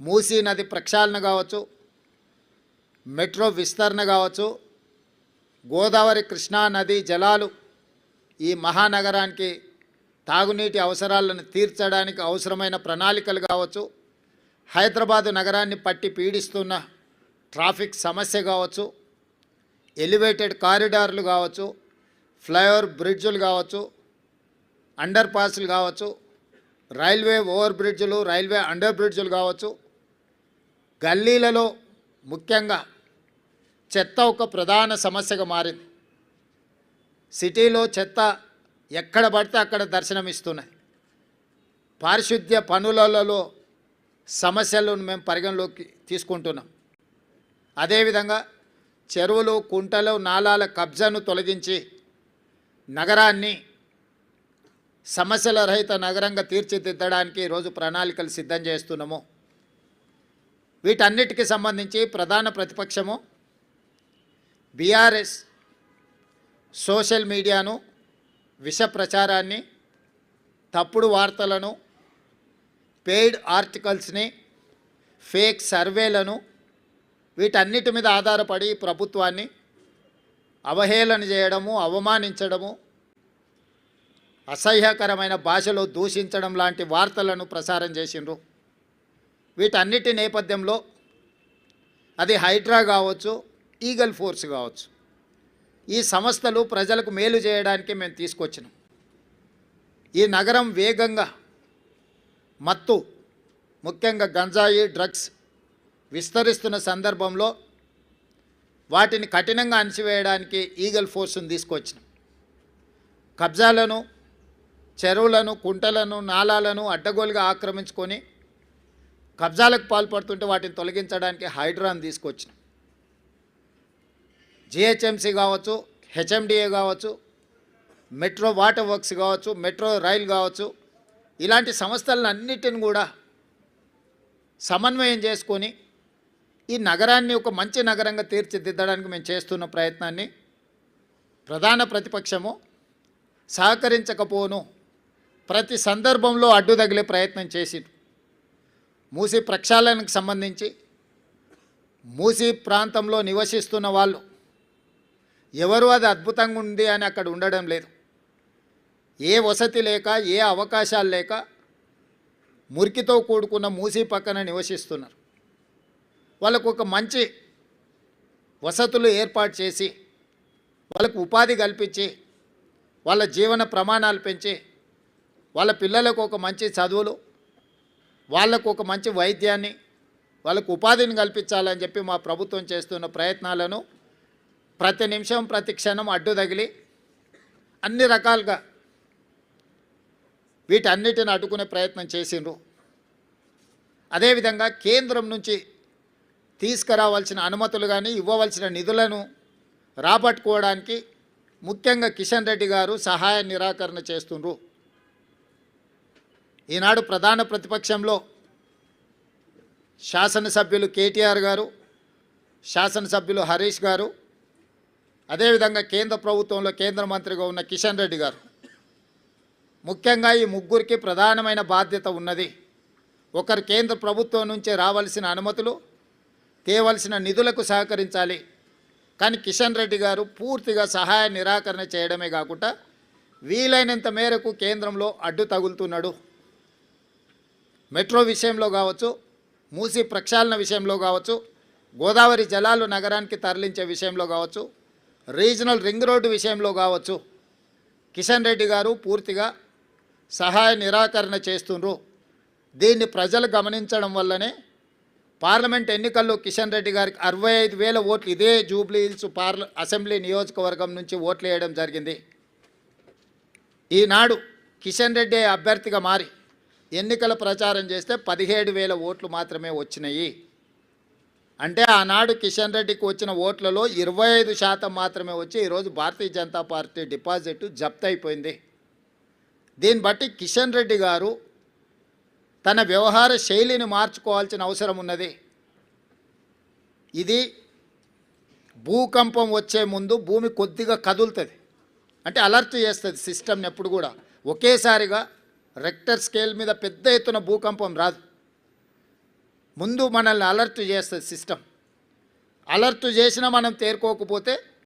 మూసీ నది ప్రక్షాళన కావచ్చు మెట్రో విస్తరణ కావచ్చు గోదావరి కృష్ణా నది జలాలు ఈ మహానగరానికి తాగునీటి అవసరాలను తీర్చడానికి అవసరమైన ప్రణాళికలు కావచ్చు హైదరాబాదు నగరాన్ని పట్టి పీడిస్తున్న ట్రాఫిక్ సమస్య కావచ్చు ఎలివేటెడ్ కారిడార్లు కావచ్చు ఫ్లైఓవర్ బ్రిడ్జులు కావచ్చు అండర్ పాస్లు కావచ్చు రైల్వే ఓవర్ బ్రిడ్జులు రైల్వే అండర్ బ్రిడ్జులు కావచ్చు గల్లీలలో ముఖ్యంగా చెత్త ఒక ప్రధాన సమస్యగా మారింది. సిటీలో చెత్త ఎక్కడ పడితే అక్కడ దర్శనమిస్తున్నాయి. పారిశుద్ధ్య పనులలో సమస్యలను మేము పరిగణలోకి తీసుకుంటున్నాం. అదేవిధంగా చెరువులు కుంటలు నాలాల కబ్జాను తొలగించి నగరాన్ని సమస్యల రహిత నగరంగా తీర్చిదిద్దడానికి ఈరోజు ప్రణాళికలు సిద్ధం చేస్తున్నాము. వీటన్నిటికీ సంబంధించి ప్రధాన ప్రతిపక్షము బీఆర్ఎస్ సోషల్ మీడియాను విష ప్రచారాన్ని తప్పుడు వార్తలను పెయిడ్ ఆర్టికల్స్ని ఫేక్ సర్వేలను వీటన్నిటి మీద ఆధారపడి ప్రభుత్వాన్ని అవహేళన చేయడము అవమానించడము అసహ్యకరమైన భాషలో దూషించడం లాంటి వార్తలను ప్రసారం చేసిండ్రు. వీటన్నిటి నేపథ్యంలో అది హైడ్రా కావచ్చు ఈగల్ ఫోర్స్ కావచ్చు. ఈ సంస్థలు ప్రజలకు మేలు చేయడానికి మేము తీసుకొచ్చినాం. ఈ నగరం వేగంగా మత్తు ముఖ్యంగా గంజాయి డ్రగ్స్ విస్తరిస్తున్న సందర్భంలో వాటిని కఠినంగా అణచివేయడానికి ఈగల్ ఫోర్స్ను తీసుకొచ్చినాం. కబ్జాలను చెరువులను కుంటలను నాలాలను అడ్డగోలుగా ఆక్రమించుకొని కబ్జాలకు పాల్పడుతుంటే వాటిని తొలగించడానికి హైడ్రాన్ తీసుకొచ్చిన. జిహెచ్ఎంసీ కావచ్చు హెచ్ఎండిఏ కావచ్చు మెట్రో వాటర్ వర్క్స్ కావచ్చు మెట్రో రైల్ కావచ్చు ఇలాంటి సంస్థలను అన్నిటిని కూడా సమన్వయం చేసుకొని ఈ నగరాన్ని ఒక మంచి నగరంగా తీర్చిదిద్దడానికి మేము చేస్తున్న ప్రయత్నాన్ని ప్రధాన ప్రతిపక్షము సహకరించకపోను. ప్రతి సందర్భంలో అడ్డు తగిలే ప్రయత్నం చేసిండు. మూసీ ప్రక్షాళనకు సంబంధించి మూసీ ప్రాంతంలో నివసిస్తున్న వాళ్ళు ఎవరు అది అద్భుతంగా ఉంది అని అక్కడ ఉండడం లేదు. ఏ వసతి లేక ఏ అవకాశాలు లేక మురికితో కూడుకున్న మూసీ పక్కన నివసిస్తున్నారు. వాళ్ళకు ఒక మంచి వసతులు ఏర్పాటు చేసి వాళ్ళకు ఉపాధి కల్పించి వాళ్ళ జీవన ప్రమాణాలు పెంచి వాళ్ళ పిల్లలకు ఒక మంచి చదువులు వాళ్ళకు ఒక మంచి వైద్యాన్ని వాళ్ళకు ఉపాధిని కల్పించాలని చెప్పి మా ప్రభుత్వం చేస్తున్న ప్రయత్నాలను ప్రతి నిమిషం ప్రతి క్షణం అడ్డు తగిలి అన్ని రకాలుగా వీటన్నిటిని అడ్డుకునే ప్రయత్నం చేసిండ్రు. అదేవిధంగా కేంద్రం నుంచి తీసుకురావాల్సిన అనుమతులు కానీ ఇవ్వవలసిన నిధులను రాబట్టుకోవడానికి ముఖ్యంగా కిషన్ రెడ్డి గారు సహాయ నిరాకరణ చేస్తుండ్రు. ఈనాడు ప్రధాన ప్రతిపక్షంలో శాసనసభ్యులు కేటీఆర్ గారు శాసనసభ్యులు హరీష్ గారు అదేవిధంగా కేంద్ర ప్రభుత్వంలో కేంద్ర మంత్రిగా ఉన్న కిషన్ రెడ్డి గారు. ముఖ్యంగా ఈ ముగ్గురికి ప్రధానమైన బాధ్యత ఉన్నది. ఒకరు కేంద్ర ప్రభుత్వం నుంచి రావాల్సిన అనుమతులు తేవలసిన నిధులకు సహకరించాలి. కానీ కిషన్ రెడ్డి గారు పూర్తిగా సహాయ నిరాకరణ చేయడమే కాకుండా వీలైనంత మేరకు కేంద్రంలో అడ్డు తగులుతున్నాడు. మెట్రో విషయంలో కావచ్చు మూసి ప్రక్షాళన విషయంలో కావచ్చు గోదావరి జలాలు నగరానికి తరలించే విషయంలో కావచ్చు రీజనల్ రింగ్ రోడ్డు విషయంలో కావచ్చు కిషన్ రెడ్డి గారు పూర్తిగా సహాయ నిరాకరణ చేస్తుండ్రు. దీన్ని ప్రజలు గమనించడం వల్లనే పార్లమెంట్ ఎన్నికల్లో కిషన్ రెడ్డి గారికి అరవై ఐదు వేల ఓట్లు ఇదే జూబ్లీ హిల్స్ పార్ల అసెంబ్లీ నియోజకవర్గం నుంచి ఓట్లు వేయడం జరిగింది. ఈనాడు కిషన్ రెడ్డి అభ్యర్థిగా మారి ఎన్నికల ప్రచారం చేస్తే పదిహేడు వేల ఓట్లు మాత్రమే వచ్చినాయి. అంటే ఆనాడు కిషన్ రెడ్డికి వచ్చిన ఓట్లలో ఇరవై ఐదు శాతం మాత్రమే వచ్చి ఈరోజు భారతీయ జనతా పార్టీ డిపాజిట్ జప్తు అయిపోయింది. దీన్ని బట్టి కిషన్ రెడ్డి గారు తన వ్యవహార శైలిని మార్చుకోవాల్సిన అవసరం ఉన్నది. ఇది భూకంపం వచ్చే ముందు భూమి కొద్దిగా కదులుతుంది. అంటే అలర్ట్ చేస్తుంది సిస్టమ్ని ఎప్పుడు కూడా. ఒకేసారిగా రెక్టర్ స్కేల్ మీద పెద్ద ఎత్తున భూకంపం రాదు. ముందు మనల్ని అలర్ట్ చేస్తుంది సిస్టమ్ అలర్ట్ చేసినా మనం తేరుకోకపోతే